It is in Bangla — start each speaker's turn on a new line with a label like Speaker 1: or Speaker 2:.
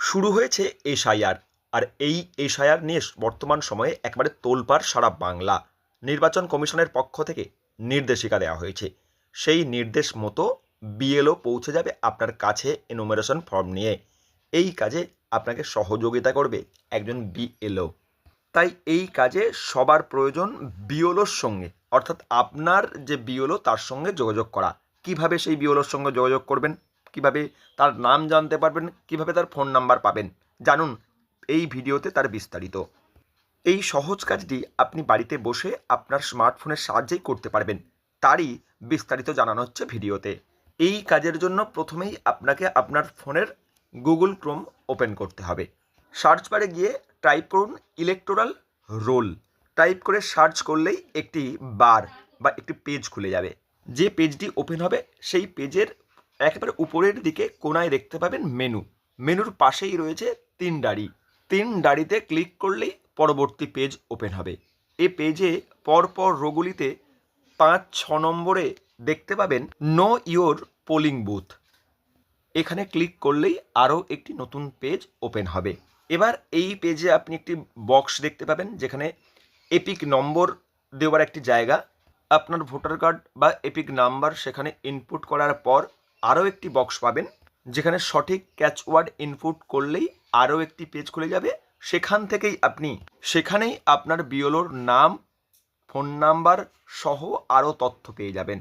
Speaker 1: শুরু হয়েছে এসআইআর। আর এই এসআইআর নিয়ে বর্তমান সময়ে একবারে তোলপাড় সারা বাংলা। নির্বাচন কমিশনের পক্ষ থেকে নির্দেশিকা দেওয়া হয়েছে। সেই নির্দেশ মতো বিএলও পৌঁছে যাবে আপনার কাছে এনুমারেশন ফর্ম নিয়ে। এই কাজে আপনাকে সহযোগিতা করবে একজন বিএলও। তাই এই কাজে সবার প্রয়োজন বিওলোর সঙ্গে। অর্থাৎ আপনার যে বিওলো তার সঙ্গে যোগাযোগ করা। কীভাবে সেই বিওলোর সঙ্গে যোগাযোগ করবেন? কীভাবে তার নাম জানতে পারবেন, কীভাবে তার ফোন নাম্বার পাবেন, জানুন এই ভিডিওতে তার বিস্তারিত। এই সহজ কাজটি আপনি বাড়িতে বসে আপনার স্মার্টফোনের সাহায্যেই করতে পারবেন, তারই বিস্তারিত জানানো হচ্ছে ভিডিওতে। এই কাজের জন্য প্রথমেই আপনাকে আপনার ফোনের গুগল ক্রোম ওপেন করতে হবে। সার্চ বারে গিয়ে টাইপ করুন ইলেকটোরাল রোল। টাইপ করে সার্চ করলেই একটি বার বা একটি পেজ খুলে যাবে। যে পেজটি ওপেন হবে, সেই পেজের একেবারে উপরের দিকে কোনায় দেখতে পাবেন মেনু মেনুর পাশেই রয়েছে তিন ডাড়ি। তিন ডাড়িতে ক্লিক করলেই পরবর্তী পেজ ওপেন হবে। এ পেজে পরপর রোগুলিতে পাঁচ, ছ নম্বরে দেখতে পাবেন নো ইয়োর পোলিং বুথ এখানে ক্লিক করলেই আরও একটি নতুন পেজ ওপেন হবে। এবার এই পেজে আপনি একটি বক্স দেখতে পাবেন, যেখানে এপিক নম্বর দেওয়ার একটি জায়গা। আপনার ভোটার কার্ড বা এপিক নাম্বার সেখানে ইনপুট করার পর আরও একটি বক্স পাবেন, যেখানে সঠিক ক্যাচ ওয়ার্ড ইনপুট করলেই আরও একটি পেজ খুলে যাবে। সেখান থেকেই আপনি, সেখানেই আপনার বিওলোর নাম ফোন নাম্বার সহ আরও তথ্য পেয়ে যাবেন।